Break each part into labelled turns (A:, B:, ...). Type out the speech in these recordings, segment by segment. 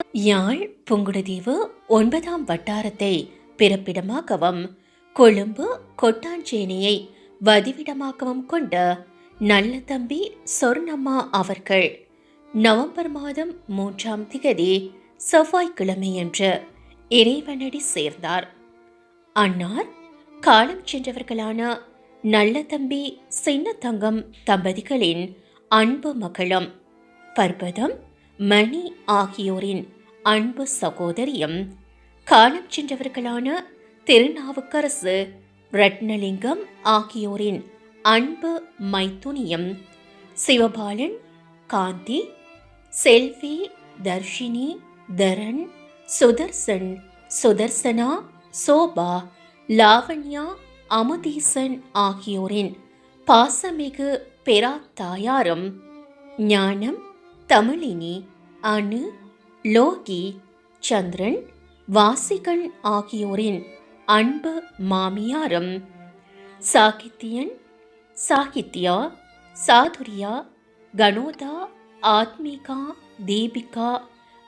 A: யாழ் புங்குடுதீவு ஒன்பதாம் வட்டாரத்தை பிறப்பிடமாகவும் கொழும்பு கொட்டாஞ்சேனியை வதிவிடமாகவும் கொண்ட நல்ல தம்பி சொர்ணம்மா அவர்கள் நவம்பர் மாதம் மூன்றாம் திகதி செவ்வாய்க்கிழமையன்று இறைவனடி சேர்ந்தார். அன்னார் காலம் சென்றவர்களான நல்ல தம்பி சின்னத்தங்கம் தம்பதிகளின் அன்பு மகளும். பர்வதம் மணி ஆகியோரின் அன்பு சகோதரியும் காலம் சென்றவர்களான திருநாவுக்கரசு ரத்னலிங்கம் ஆகியோரின் அன்பு மைத்துனியும் சிவபாலன் காந்தி செல்வி தர்ஷினி தரன் சுதர்சன் சுதர்சனா சோபா லாவண்யா அமுதீசன் ஆகியோரின் பாசமிகு பெரா தாயாரும் ஞானம் தமிழினி அணு லோகி சந்திரன் வாசிகன் ஆகியோரின் அன்பு மாமியாரும். சாகித்யன் சாகித்யா சாதுரியா கணோதா ஆத்மிகா தீபிகா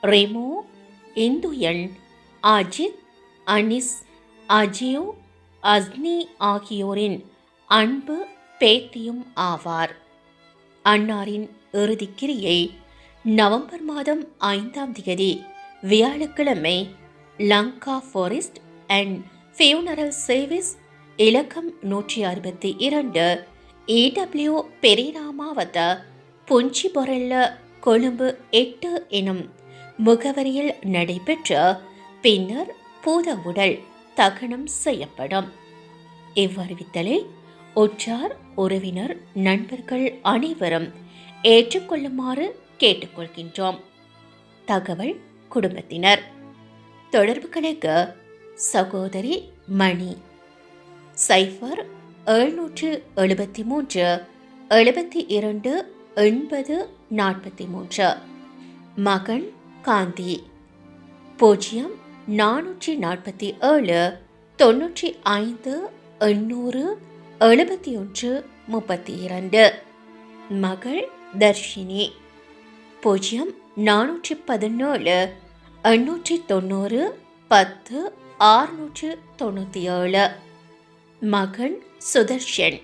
A: ரெமோ இந்துயன் அஜித் அனிஸ் அஜியோ அஸ்னி ஆகியோரின் அன்பு பேத்தியும் ஆவார். அன்னாரின் இறுதிக்கிரியை நவம்பர் மாதம் ஐந்தாம் தேதி வியாழக்கிழமை Lanka forest and funeral service இலக்கம் நூற்றி அறுபத்தி இரண்டு. இடபிள்யூ பெரேரா மாவட்ட புஞ்சிபொரல்ல கொழும்பு எட்டு எனும் முகவரியில் நடைபெற்ற பின்னர் பூத உடல் தகனம் செய்யப்படும். இவ்வறிவித்தலை உற்றார் உறவினர் நண்பர்கள் அனைவரும் ஏற்றுக்கொள்ளுமாறு கேட்டுக்கொள்கின்றோம். தகவல் குடும்பத்தினர். தொடர்புகளுக்கு சகோதரி மணி. சைஃபர் எழுநூற்று எழுபத்தி மூன்று எழுபத்தி இரண்டு எண்பது நாற்பத்தி மூன்று. மகன் காந்தி. பூஜ்ஜியம் நானூற்றி நாற்பத்தி ஏழு தொன்னூற்றி ஐந்து எண்ணூறு எழுபத்தி ஒன்று முப்பத்தி இரண்டு. மகள் தர்ஷினி. பூஜ்ஜியம் நானூற்றி பதினேழு எண்ணூற்றி தொண்ணூறு பத்து ஆறுநூற்று தொண்ணூற்றி ஏழு மகன் சுதர்ஷன்.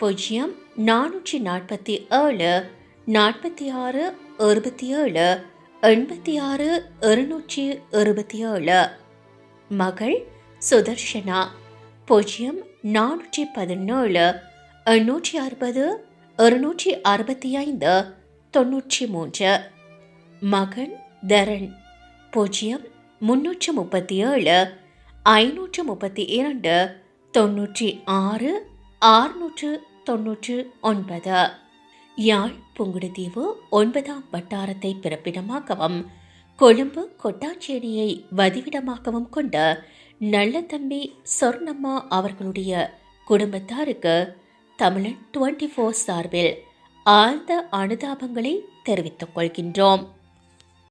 A: பூஜ்ஜியம் நானூற்றி நாற்பத்தி ஏழு நாற்பத்தி ஆறு அறுபத்தி ஏழு எண்பத்தி ஆறு இருநூற்றி இருபத்தி ஏழு மகள் சுதர்ஷனா. பூஜ்ஜியம் நானூற்றி பதினேழு எண்ணூற்றி அறுபது இருநூற்றி அறுபத்தி ஐந்து தொன்னூற்றி மூன்று. மகன் தரன். பூஜ்ஜியம் முன்னூற்று முப்பத்தி ஏழு. ஐநூற்று முப்பத்தி இரண்டு. தொன்னூற்றி ஆறு. ஆறுநூற்று தொன்னூற்று ஒன்பது. யாழ் புங்குடுதீவு ஒன்பதாம் வட்டாரத்தை பிறப்பிடமாகவும் கொழும்பு கொட்டாஞ்சேரியை வதிவிடமாகவும் கொண்ட நல்ல தம்பி சொர்ணம்மா அவர்களுடைய குடும்பத்தாருக்கு தமிழன் டுவெண்ட்டி ஃபோர் சார்பில் ஆழ்ந்த அனுதாபங்களை தெரிவித்துக் கொள்கின்றோம்.